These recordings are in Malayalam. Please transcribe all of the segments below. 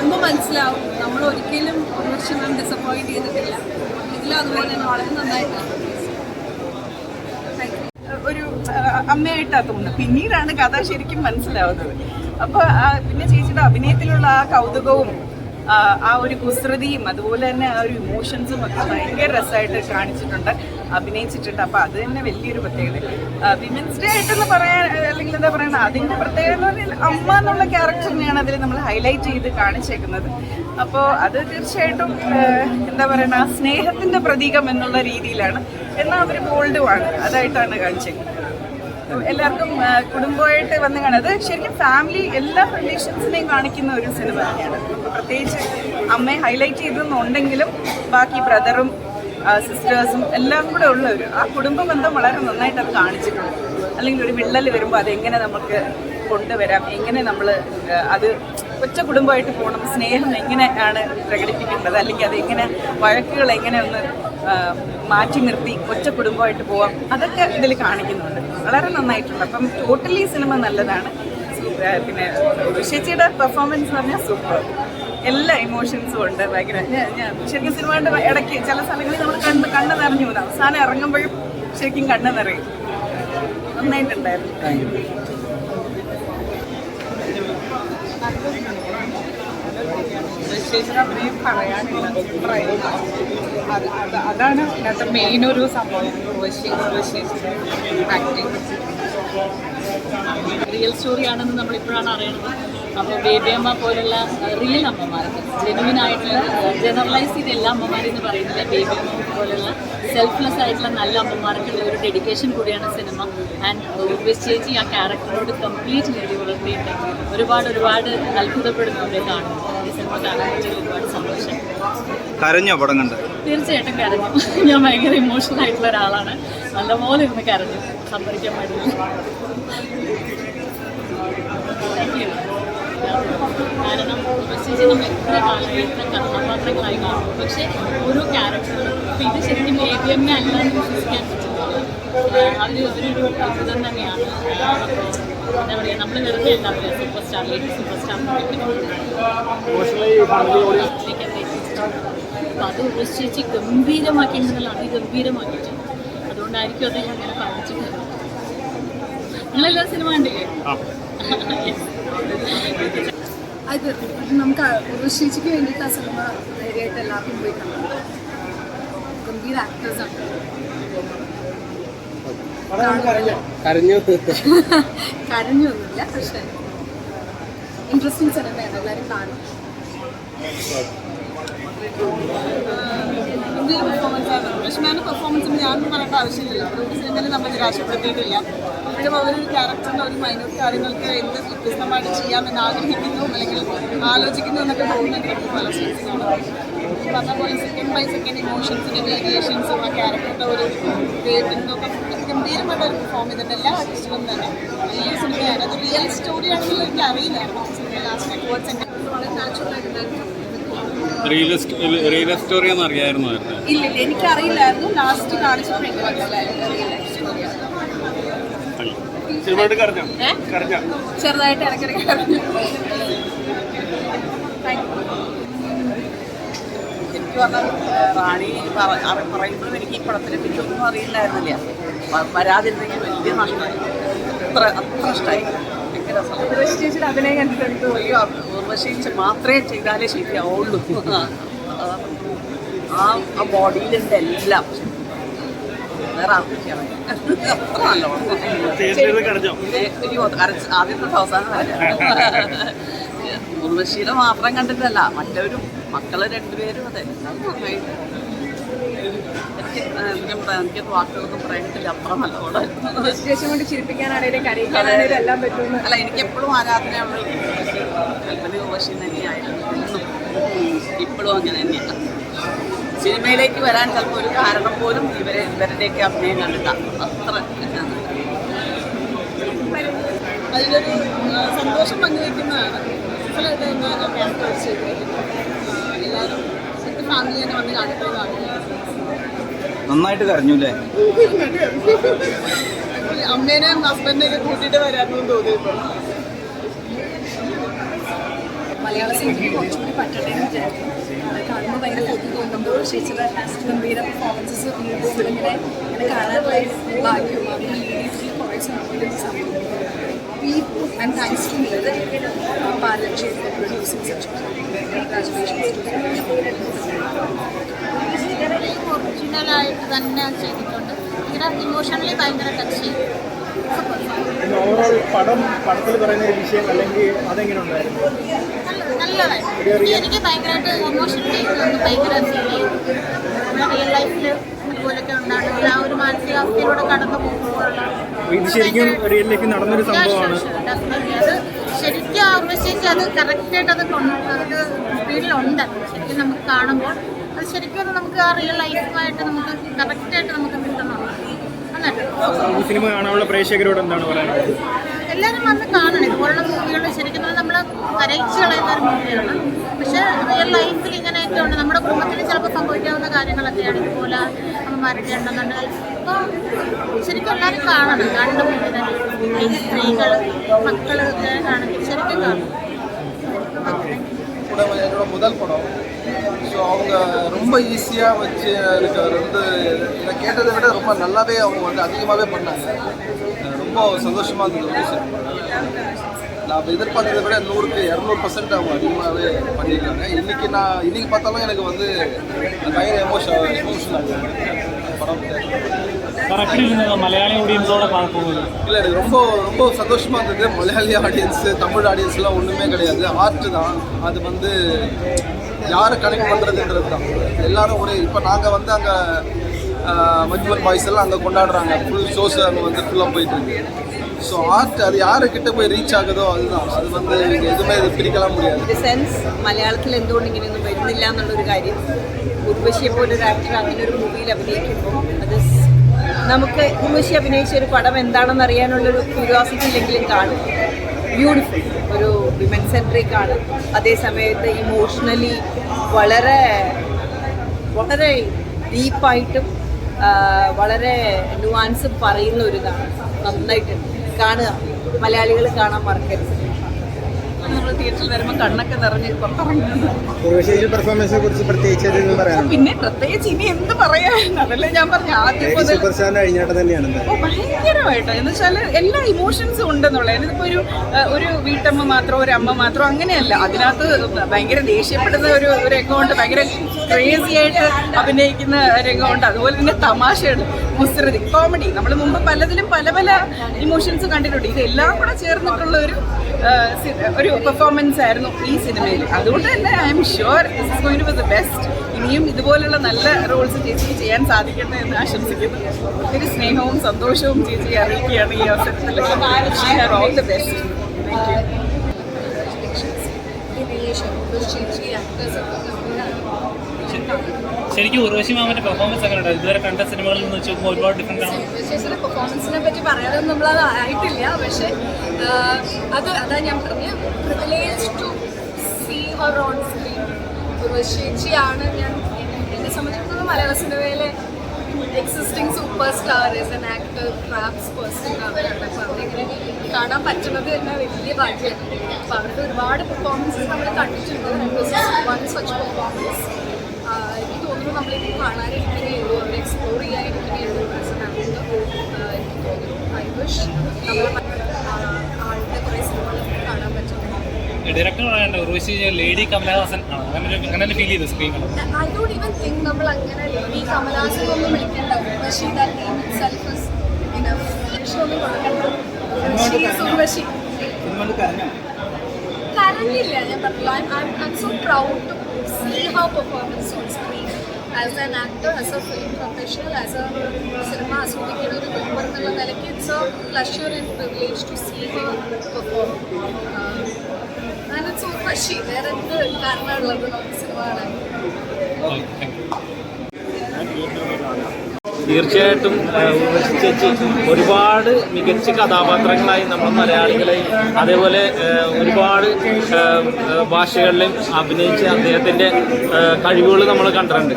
കാണുമ്പോൾ മനസ്സിലാവും. നമ്മൾ ഒരിക്കലും ഒരു വർഷം നാം ഡിസപ്പോയിന്റ് ചെയ്തിട്ടില്ല. ഇതിലും അതുപോലെ തന്നെ വളരെ നന്നായിട്ടാണ് ഒരു അമ്മയായിട്ടാണ് അമ്മയായിട്ടാ തോന്നുന്നത്. പിന്നീടാണ് കഥ ശരിക്കും മനസ്സിലാവുന്നത്. അപ്പോൾ പിന്നെ ചേച്ചിയുടെ അഭിനയത്തിലുള്ള ആ കൗതുകവും ആ ഒരു കുസൃതിയും അതുപോലെ തന്നെ ആ ഒരു ഇമോഷൻസും ഒക്കെ ഭയങ്കര രസമായിട്ട് കാണിച്ചിട്ടുണ്ട്. അഭിനയിച്ചിട്ടുണ്ട്. അപ്പൊ അത് തന്നെ വലിയൊരു പ്രത്യേകത. വിമൻസ് ഡേ ആയിട്ടെന്ന് പറയാൻ അല്ലെങ്കിൽ എന്താ പറയുക അതിന്റെ പ്രത്യേകത എന്ന് പറഞ്ഞാൽ അമ്മ എന്നുള്ള ക്യാരക്ടറിനെയാണ് അതിൽ നമ്മൾ ഹൈലൈറ്റ് ചെയ്ത് കാണിച്ചേക്കുന്നത്. അപ്പോൾ അത് തീർച്ചയായിട്ടും എന്താ പറയുക സ്നേഹത്തിന്റെ പ്രതീകം എന്നുള്ള രീതിയിലാണ്. എന്നാൽ അവർ ബോൾഡുമാണ് അതായിട്ടാണ് കാണിച്ചേക്കുന്നത്. എല്ലാവർക്കും കുടുംബമായിട്ട് വന്ന് കാണാം അത് ശരിക്കും ഫാമിലി എല്ലാ റിലേഷൻസിനെയും കാണിക്കുന്ന ഒരു സിനിമ തന്നെയാണ്. പ്രത്യേകിച്ച് അമ്മയെ ഹൈലൈറ്റ് ചെയ്തെന്നുണ്ടെങ്കിലും ബാക്കി ബ്രദറും സിസ്റ്റേഴ്സും എല്ലാം കൂടെ ഉള്ള ഒരു ആ കുടുംബ ബന്ധം വളരെ നന്നായിട്ട് അത് കാണിച്ചിട്ടുണ്ട്. അല്ലെങ്കിൽ ഒരു വിള്ളൽ വരുമ്പോൾ അതെങ്ങനെ നമുക്ക് കൊണ്ടുവരാം? എങ്ങനെ നമ്മൾ അത് ഒറ്റ കുടുംബമായിട്ട് പോകണം. സ്നേഹം എങ്ങനെയാണ് പ്രകടിപ്പിക്കേണ്ടത്? അല്ലെങ്കിൽ അതെങ്ങനെ വഴക്കുകൾ എങ്ങനെ ഒന്ന് മാറ്റി നിർത്തി ഒറ്റ കുടുംബമായിട്ട് പോവാം? അതൊക്കെ ഇതിൽ കാണിക്കുന്നുണ്ട്. വളരെ നന്നായിട്ടുണ്ട്. അപ്പം ടോട്ടലി സിനിമ നല്ലതാണ്. പിന്നെ ഋഷിച്ചിയുടെ പെർഫോമൻസ് എന്ന് പറഞ്ഞാൽ സൂപ്പർ എല്ലാ ഇമോഷൻസും ഉണ്ട്. ഭയങ്കര ഞാൻ- ശരിക്കും സിനിമയുടെ ഇടയ്ക്ക് ചില സ്ഥലങ്ങളിൽ നമ്മൾ കണ്ട് കണ്ണ് നിറഞ്ഞു പോകും. അവസാനം ഇറങ്ങുമ്പോഴും ശരിക്കും കണ്ണ് നിറയും. നന്നായിട്ടുണ്ടായിരുന്നു. അഭിനയം അത് അതാണ് ഇതിനകത്ത് മെയിൻ ഒരു സംഭവം. ആക്ടിങ് റിയൽ സ്റ്റോറിയാണെന്ന് നമ്മളിപ്പോഴാണ് അറിയുന്നത് അപ്പോൾ ബേബിയമ്മ പോലുള്ള റിയൽ അമ്മമാർക്ക് ജെനുവിൻ ആയിട്ടുള്ള ജനറലൈസ് ചെയ്ത എല്ലാ അമ്മമാരെന്ന് എന്ന് ബേബി അമ്മ പോലുള്ള സെൽഫ്ലെസ് ആയിട്ടുള്ള നല്ല അമ്മമാർക്കുള്ള ഒരു ഡെഡിക്കേഷൻ കൂടിയാണ് സിനിമ ആൻഡ് ഉർവശ് ചേച്ചി ആ ക്യാരക്ടറിനോട് കംപ്ലീറ്റ് നേടി വളർത്തിയിട്ട് ഒരുപാട് ഒരുപാട് അത്ഭുതപ്പെടുന്നുണ്ട് കാണും ഈ സിനിമ കാണാൻ ഒരുപാട് സന്തോഷം. കരഞ്ഞോ പടം കണ്ട്? തീർച്ചയായിട്ടും കരഞ്ഞു. ഞാൻ ഭയങ്കര ഇമോഷണൽ ആയിട്ടുള്ള ഒരാളാണ്. നല്ലപോലെ ഇരുന്ന് കരഞ്ഞു. സംഭരിക്കാൻ പാടില്ല. കാരണം ചേച്ചി നമ്മൾ എത്ര കാലഘട്ടം കഥാപാത്രങ്ങളായി കാണും പക്ഷേ ഓരോ ക്യാരക്ടറും ഇപ്പം ഇത് ശരിക്കും എ ബി എം എ അല്ല എന്ന് വിശ്വസിക്കാൻ പറ്റില്ല അവർ അവരൊരു അത്ഭുതം തന്നെയാണ്. എന്താ പറയുക നമ്മൾ വെറുതെ പറയുക superstar lady super star അപ്പം അത് ഒരു ചേച്ചി ഗംഭീരമാക്കിയിട്ടുണ്ടല്ലോ അതിഗംഭീരമാക്കിയിട്ടുണ്ട് അതുകൊണ്ടായിരിക്കും അദ്ദേഹം അങ്ങനെ കാണിച്ചിട്ടുള്ളത് നിങ്ങളെല്ലാ സിനിമ കണ്ടില്ലേ? അത് നമുക്ക് ഋഷിച്ചിക്ക് വേണ്ടിയിട്ട് ആ സിനിമ ധൈര്യമായിട്ട് എല്ലാവർക്കും പോയി കാണാം. ഗംഭീര ആക്ടേഴ്സാണ് കരഞ്ഞു. കരഞ്ഞൊന്നുമില്ല പക്ഷേ ഇൻട്രസ്റ്റിംഗ് സിനിമയാണ് എല്ലാവരും കാണും. പെർഫോമൻസ് ആണ്. പെർഫോമൻസ് പെർഫോമൻസിന് ഞാനൊന്നും പറയേണ്ട ആവശ്യമില്ല ഈ സിനിമയിൽ നമ്മൾ നിരാശപ്പെടുത്തിയിട്ടില്ല. അപ്പോഴും അവരൊരു ക്യാരക്ടറിന്റെ ഒരു മൈനർ കാര്യങ്ങൾക്ക് എന്ത് വ്യത്യസ്തമായിട്ട് ചെയ്യാമെന്ന് ആഗ്രഹിക്കുന്നു അല്ലെങ്കിൽ ആലോചിക്കുന്നു എന്നൊക്കെ തോന്നുന്നുണ്ട് എനിക്ക് പല സീൻസിനാണ് പറഞ്ഞ പോലെ സെക്കൻഡ് ബൈ സെക്കൻഡ് ഇമോഷൻസിന്റെ വേരിയേഷൻസും ആ ക്യാരക്ടറിന്റെ ഒരു വേവിന്റെ ഒക്കെ ഗംഭീരമായിട്ട് ഒരു പെർഫോം ചെയ്തിട്ടുണ്ട്. എല്ലാ ആർട്ടിസ്റ്റുകളും തന്നെ. വലിയ സിനിമയാണ് അത് റിയൽ സ്റ്റോറിയാണെന്നുള്ളത് എനിക്ക് അറിയില്ലായിരുന്നു സിനിമ ലാസ്റ്റ് എന്റെ വളരെ റിയൽ സ്റ്റോറി എന്ന് അറിയായിരുന്നു? ഇല്ല എനിക്കറിയില്ലായിരുന്നു. ലാസ്റ്റ് കാണിച്ചപ്പോൾ എനിക്ക് മനസ്സിലായിരുന്നു ചെറുതായിട്ട് ഇടയ്ക്കിടയ്ക്ക് കരഞ്ഞു. എനിക്ക് പറഞ്ഞാൽ റാണി പറയുമ്പോഴും എനിക്ക് ഈ പടത്തിനെ പറ്റി ഒന്നും അറിയില്ലായിരുന്നില്ല. വരാതിരുന്നെങ്കിൽ വലിയ നഷ്ടമായി. അത്ര അത്ര ഇഷ്ടമായി ഭയങ്കര രസം ചേച്ചിയുടെ അഭിനയം കണ്ടിട്ടുണ്ട് അയ്യോ ഉർവശി മാത്രമേ ചെയ്താലേ ശരിയാവുള്ളൂ. ആ ആ ബോഡിയിലുണ്ട് എല്ലാം. വേറെ. അത്ര നല്ലോണം അയ്യോ തൊട്ട് അവസാനം മാത്രം കണ്ടിട്ടല്ല മറ്റവരും മക്കൾ രണ്ടുപേരും അതെ. നന്നായിട്ട് എനിക്ക് എനിക്കും വാക്കുകളൊന്നും അത്ര നല്ലോണം അല്ല. എനിക്ക് എപ്പോഴും കൽപ്പന ഉർവശി തന്നെയായിരുന്നു. ഇപ്പോഴും അങ്ങനെ തന്നെയാണ്. സിനിമയിലേക്ക് വരാൻ ചിലപ്പോൾ ഒരു കാരണം പോലും ഇവരെ ഇവരുടെയൊക്കെ അഭിനയം കണ്ടില്ല അത്ര അതിലൊരു സന്തോഷം പങ്കുവയ്ക്കുന്നതാണ്. എല്ലാവരും സെറ്റ് ഫാമിലി തന്നെ വന്ന് കാണിക്കുന്നതാണ് നന്നായിട്ട് കരഞ്ഞു അല്ലേ അമ്മേനെയും ഹസ്ബൻഡിനെയൊക്കെ കൂട്ടിയിട്ട് വരാമെന്ന് തോന്നിയപ്പോൾ മലയാള സിനിമയ്ക്ക് കുറച്ചുകൂടി പറ്റട്ടെ എന്ന് വിചാരിക്കുന്നു. അത് കാണുമ്പോൾ ഭയങ്കര കൊതി തോന്നുമ്പോൾ ചേച്ചിയുടെ ഗംഭീര പെർഫോമൻസസ് ഇങ്ങനെ ഇങ്ങനെ കാണാനുള്ള ഒരു ഭാഗ്യം അതിന് ലീഡിൽ കുറേ സിനിമകളിൽ സംഭവിക്കുന്നു ഈ ആൻഡ് താങ്ക്സ് ടു മീത് പാലക്ഷേത്ര പ്രൊഡ്യൂസിംഗ് സെക്ഷൻ ഒറിജിനലായിട്ട് തന്നെ ചെയ്തിട്ടുണ്ട്. ഭയങ്കര ഇമോഷണലി ഭയങ്കര ടച്ച് ഓവറോൾ പടം പടത്തിൽ പറയുന്ന ഒരു വിഷയം അല്ലെങ്കിൽ അതെങ്ങനെ ഉണ്ടായിരുന്നു? നല്ലതായിട്ട് എനിക്ക് ഭയങ്കരമായിട്ട് ഇമോഷണലി ഭയങ്കര ഫീൽ ചെയ്തു റിയൽ ലൈഫിൽ ഇതുപോലൊക്കെ ഉണ്ടാകുന്ന ആ ഒരു മാനസികാവസ്ഥയിലൂടെ കടന്നു പോകുമ്പോഴുള്ള ഇത് ശരിക്കും റിയൽ ലൈഫിൽ നടന്നൊരു സംഭവമാണ്. അത് ശരിക്കും ആവശ്യിച്ച് അത് കറക്റ്റായിട്ട് അത് അത് സ്പീഡിലുണ്ട്. ശരിക്കും നമുക്ക് കാണുമ്പോൾ അത് ശരിക്കും നമുക്ക് ആ റിയൽ ലൈഫുമായിട്ട് നമുക്ക് കറക്റ്റായിട്ട് നമുക്ക് കിട്ടുന്നുണ്ട് സിനിമ കാണാനുള്ള പ്രേക്ഷകരോട് എന്താണ് പറയാനുള്ളത്? എല്ലാവരും വന്ന് കാണണം ഇതുപോലുള്ള മൂവികൾ ശരിക്കും നമ്മൾ കരയിച്ച് കളയുന്ന ഒരു മൂവിയാണ് പക്ഷേ റിയൽ ലൈഫിൽ ഇങ്ങനെയൊക്കെ ഉണ്ട് നമ്മുടെ കുടുംബത്തിൽ ചിലപ്പോൾ സംഭവിക്കാവുന്ന കാര്യങ്ങളൊക്കെയാണ് ഇതുപോലെ അമ്മമാരൊക്കെ ഉണ്ടെന്നുണ്ടെങ്കിൽ അപ്പോൾ ശരിക്കും എല്ലാവരും കാണണം രണ്ട് മൂവി തന്നെ ഈ സ്ത്രീകൾ മക്കളൊക്കെ ആണെങ്കിൽ ശരിക്കും കാണണം கூட என்னோட முதல் படம் ஸோ அவங்க ரொம்ப ஈஸியாக வச்சு எனக்கு வந்து இதை கேட்டதை விட ரொம்ப நல்லாவே அவங்க வந்து அதிகமாகவே பண்ணாங்க அஹ் ரொம்ப சந்தோஷமாக இருந்தது நான் எதிர்பார்த்ததை விட நூறுக்கு இரநூறு பர்சன்ட் அவங்க அதிகமாகவே பண்ணியிருக்காங்க. இன்றைக்கி நான் இன்றைக்கி பார்த்தாலும் எனக்கு வந்து பயங்கர எமோஷன் எமோஷன் ஆகுது. படம் மலையாளி ஆடியன்ஸோட பார்க்கும்போது இல்லை எனக்கு ரொம்ப ரொம்ப சந்தோஷமாக இருந்தது. மலையாளி ஆடியன்ஸு தமிழ் ஆடியன்ஸ்லாம் ஒன்றுமே கிடையாது. ஆர்ட் தான். அது வந்து யாரை கனெக்ட் பண்ணுறதுன்றது தான். எல்லாரும் ஒரே இப்போ நாங்கள் வந்து அங்கே மஞ்சுவல் பாய்ஸ் எல்லாம் அங்கே கொண்டாடுறாங்க ஃபுல் ஷோஸ் அங்கே வந்து ஃபுல்லாக போயிட்டு இருக்கு ஸோ ஆர்ட் அது யாருக்கிட்ட போய் ரீச் ஆகுதோ அதுதான் அது வந்து நீங்க எதுவுமே இது பிரிக்கலாம் முடியாது ഒരു സെൻസ് മലയാളത്തിൽ എന്തുകൊണ്ട് ഇങ്ങനെയൊന്നും വരുന്നില്ല എന്നുള്ളൊരു കാര്യം ഉർവശിയെ പോലെ ഒരു ആക്ടർ അങ്ങനെ ഒരു മൂവിയിൽ അഭിനയിക്കുമ്പോൾ അത് സ് നമുക്ക് ഉർവശി അഭിനയിച്ച ഒരു പടം എന്താണെന്ന് അറിയാനുള്ളൊരു ക്യൂരിയോസിറ്റി ഇല്ലെങ്കിലും കാണും ബ്യൂട്ടിഫുൾ ഒരു വിമൻ സെൻട്രിക് ആണ് അതേ സമയത്ത് ഇമോഷണലി വളരെ വളരെ ഡീപ്പായിട്ടും വളരെ നുവാൻസും പറയുന്ന ഒരു ഇതാണ്. നന്നായിട്ടുണ്ട് കാണുക. മലയാളികൾ കാണാൻ മറക്കരുത്. നമ്മൾ തിയേറ്ററിൽ വരുമ്പോൾ കണ്ണൊക്കെ നിറഞ്ഞ് പുറത്തിറങ്ങുന്നത്. പിന്നെ പ്രത്യേകിച്ച് ഇനി എന്ത് പറയാൻ അതല്ലേ ഞാൻ പറഞ്ഞു ആദ്യം ഭയങ്കരമായിട്ട്. എന്ന് വെച്ചാൽ എല്ലാ ഇമോഷൻസും ഉണ്ടെന്നുള്ളത്. ഇതിപ്പോ ഒരു ഒരു വീട്ടമ്മ മാത്രം ഒരു അമ്മ മാത്രം അങ്ങനെയല്ല. അതിനകത്ത് ഭയങ്കര ദേഷ്യപ്പെടുന്ന ഒരു രംഗമുണ്ട്. ഭയങ്കര ക്രേസി ആയിട്ട് അഭിനയിക്കുന്ന രംഗമുണ്ട്. അതുപോലെ തന്നെ തമാശയുണ്ട് മുസ്രതി കോമഡി നമ്മൾ മുമ്പ് പലതിലും പല പല ഇമോഷൻസ് കണ്ടിട്ടുണ്ട്. ഇതെല്ലാം കൂടെ ചേർന്നിട്ടുള്ള ഒരു ഒരു പെർഫോമൻസ് ആയിരുന്നു ഈ സിനിമയിൽ അതുകൊണ്ട് തന്നെ I'm sure this is going to be the best ഇനിയും ഇതുപോലുള്ള നല്ല റോൾസ് ചേച്ചിക്ക് ചെയ്യാൻ സാധിക്കട്ടെ എന്ന് ആശംസിക്കുന്നു. ഒത്തിരി സ്നേഹവും സന്തോഷവും ചേച്ചി അറിയിക്കുകയാണ് ഈ അവസരത്തിൽ. ബെസ്റ്റ് താങ്ക് ചേച്ചി ശരിക്കും ഉർവശി മാമന്റെ പെർഫോമൻസ് ഉണ്ട് ഇതുവരെ കണ്ട സിനിമകളിൽ നിന്ന് വെച്ച് ഒരുപാട് ഡിഫറെന്റ് ആണ്. പെർഫോമൻസിനെ പറ്റി പറയാനൊന്നും നമ്മളത് ആയിട്ടില്ല. പക്ഷെ അത് അതാ ഞാൻ പറഞ്ഞ privilege to see her on screen ചേച്ചിയാണ് ഞാൻ എന്നെ സംബന്ധിച്ചിടത്തോളം മലയാള സിനിമയിലെ existing super star as an actor crafts person അവരാണ്. അപ്പോൾ അവരിങ്ങനെ കാണാൻ പറ്റുന്നത് തന്നെ വലിയ ഭാഗ്യമാണ് അപ്പോൾ അവരുടെ ഒരുപാട് പെർഫോമൻസസ് നമ്മൾ കണ്ടിട്ടുണ്ട്. വൺ സച്ച് പെർഫോമൻസ് ആഹ് എനിക്ക് തോന്നുന്നു നമ്മളിത് കാണാനിരിക്കുന്നേ ഉള്ളൂ അവർ എക്സ്പ്ലോർ ചെയ്യാനിരിക്കുന്നേ ഉള്ളൂ ആസ് എൻ ആക്ടർ എനിക്ക് തോന്നുന്നു ഐ വിഷ് നമ്മളെ ആളുടെ കുറേ സിനിമകൾ കാണാൻ പറ്റും ഡയറക്ടർ പറയണ്ട ഉർവശി ലേഡി കമലഹാസൻ ആണ്. അങ്ങനെ അങ്ങനെ ഫീൽ ചെയ്തു സ്ക്രീനിൽ ഐ ഡോണ്ട് ഈവൻ തിങ്ക് നമ്മൾ അങ്ങനെ ലേഡി കമലഹാസൻ ഒന്നും വിളിക്കണ്ട. Urvashi that name itself is enough Urvashi ഒന്നും കൊടുക്കണ്ട ഉർവശി is ഉർവശി. കരഞ്ഞില്ല. ഞാൻ പറഞ്ഞില്ല I I so proud to see how performance on screen as an actor as a film professional as a cinema ആസ്വദിക്കുന്ന ഒരു മെമ്പർ എന്നുള്ള നിലയ്ക്ക് it's a pleasure and privilege to see her perform Urvashi വേറെ എന്ത് കാരണമുള്ളത് നമുക്ക് സിനിമ കാണാൻ? തീർച്ചയായിട്ടും ഉർവശി ചേച്ചി ഒരുപാട് മികച്ച കഥാപാത്രങ്ങളായി നമ്മൾ മലയാളികളെ അതേപോലെ ഒരുപാട് ഭാഷകളിലും അഭിനയിച്ച് അദ്ദേഹത്തിന്റെ കഴിവുകൾ നമ്മൾ കണ്ടിട്ടുണ്ട്.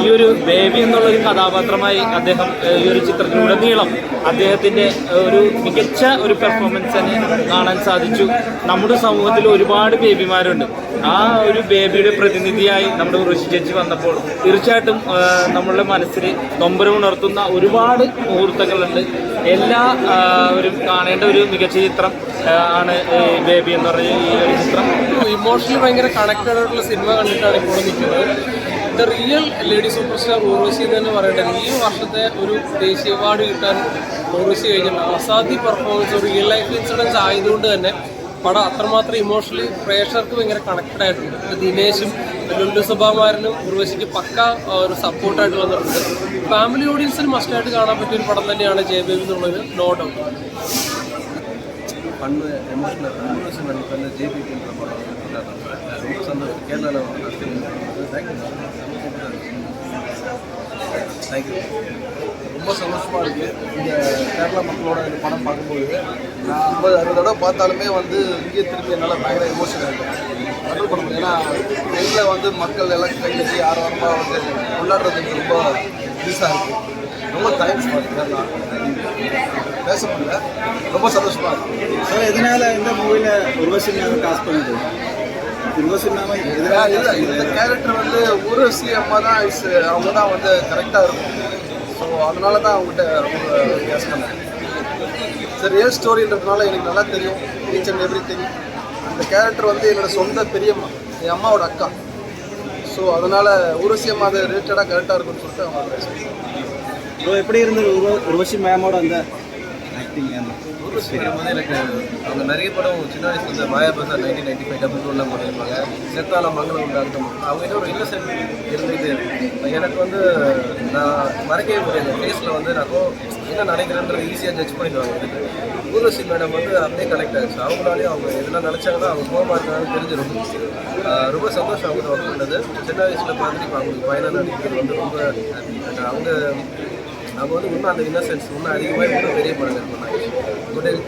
ഈ ഒരു ബേബി എന്നുള്ളൊരു കഥാപാത്രമായി അദ്ദേഹം ഈ ഒരു ചിത്രത്തിലുടനീളം അദ്ദേഹത്തിന്റെ ഒരു മികച്ച ഒരു പെർഫോമൻസിനെ കാണാൻ സാധിച്ചു. നമ്മുടെ സമൂഹത്തിൽ ഒരുപാട് ബേബിമാരുണ്ട്. ആ ഒരു ബേബിയുടെ പ്രതിനിധിയായി നമ്മുടെ ഉർവശി ചേച്ചി വന്നപ്പോൾ തീർച്ചയായിട്ടും നമ്മളുടെ മനസ്സിൽ നൊമ്പരം ഉണർത്തുന്ന ഒരുപാട് മുഹൂർത്തങ്ങളുണ്ട്. എല്ലാ ആ, ഒരു കാണേണ്ട ഒരു മികച്ച ചിത്രം ആണ് ബേബി എന്ന് പറഞ്ഞ ഈ ഒരു ചിത്രം. ഇമോഷണലി ഭയങ്കര കണക്റ്റഡ് ആയിട്ടുള്ള സിനിമ കണ്ടിട്ടാണ് ഇപ്പോൾ നിൽക്കുന്നത്. The real lady super star Urvashi എന്ന് പറയട്ടെ ഈ വർഷത്തെ ഒരു ദേശീയ അവാർഡ് കിട്ടാൻ ഊർവശി കഴിഞ്ഞിട്ടുണ്ട് അസാധ്യ പെർഫോമൻസ് റിയൽ ലൈഫ് ഇൻസിഡൻസ് ആയതുകൊണ്ട് തന്നെ പടം അത്രമാത്രം ഇമോഷണലി പ്രേക്ഷകർക്ക് ഭയങ്കര കണക്റ്റഡ് ആയിട്ടുണ്ട്. ദിനേശും ലുല്ലു സുബാമാരനും ഉർവശിക്ക് പക്ക ആ, ഒരു സപ്പോർട്ടായിട്ട് വന്നിട്ടുണ്ട് ഫാമിലി ഓഡിയൻസിന് മസ്റ്റായിട്ട് കാണാൻ പറ്റിയ ഒരു പടം തന്നെയാണ് ജയബേബി എന്നുള്ളൊരു no doubt fund emotional emotion வந்து ஜேபின்ற படம் ரொம்ப சந்தோஷம் கேரளாவில் தேங்க்யூ ரொம்ப சந்தோஷமாக இருக்குது இந்த கேரளா மக்களோட இந்த படம் பார்க்கும்போது நான் ஐம்பது அறுபது தடவை பார்த்தாலுமே வந்து இங்கே திருப்பி என்னால் பயங்கர எமோஷன் இருக்கும். கண்ட்ரோல் பண்ண முடியும் ஏன்னா வெளியில் வந்து மக்கள் எல்லாம் கையெழுத்தி ஆர்வமாக வந்து கொண்டாடுறதுக்கு ரொம்ப ஈஸாக இருக்குது ரொம்ப தேங்க்ஸ் கேரளா. பேச முடியல. ரொம்ப சந்தோஷமாக இருக்குது சார் எதனால இந்த மூவில ஒரு வருஷம் காசு பண்ணுது? மேம் இல்ல, இல்ல, இந்த கேரக்டர் வந்து ஊர்வசி அம்மா தான் is- அவங்க தான் வந்து கரெக்டாக இருக்கும். ஸோ அதனால தான் அவங்ககிட்ட அவங்க கேஸ் பண்ணேன். சரி ரியல் ஸ்டோரின்றதுனால எனக்கு நல்லா தெரியும். ஈச் அண்ட் எவ்ரி திங் அந்த கேரக்டர் வந்து என்னோட சொந்த பெரியம்மா என் அம்மாவோட அக்கா. ஸோ அதனால ஊர்வசி அம்மா அது ரிலேட்டடாக கரெக்டாக இருக்கும்னு சொல்லிட்டு அவங்க எப்படி இருந்தது உர்வ- உர்வசி மேமோட அந்த ஆக்டிங் ஊர்வசி மேடம் வந்து எனக்கு அவங்க நிறைய படம் சின்ன வயசுல இந்த Maya Bazaar nineteen ninety five double டூலாம் பண்ணியிருப்பாங்க செத்தால மங்களம் உண்டாட்டம் அவங்க கிட்ட ஒரு இன்னசென்ட் இருந்துகிட்டே இருக்கு. எனக்கு வந்து நான் மறக்கவே முடியாது. ஃபேஸில் வந்து நான் என்ன நினைக்கிறேன்றது ஈஸியாக ஜட்ஜ் பண்ணிடுவாங்க. எனக்கு ஊர்வசி மேடம் வந்து அப்படியே கனெக்ட் ஆகிடுச்சு அவங்களாலேயும் அவங்க எதெல்லாம் நினச்சாங்கன்னா அவங்க கோபமாக இருக்காங்கன்னு தெரிஞ்சிருக்கும் ரொம்ப சந்தோஷம் அவங்க ஒர்க் பண்ணது சின்ன வயசில் பார்த்துட்டு இப்போ அவங்களுக்கு ஃபைனல் நடிக்கிறது வந்து ரொம்ப அவங்க அவங்க வந்து இன்னும் அந்த இன்னசென்ஸ் இன்னும் அதிகமாக இன்னும் பெரிய படங்கள் பண்ணாங்க modèle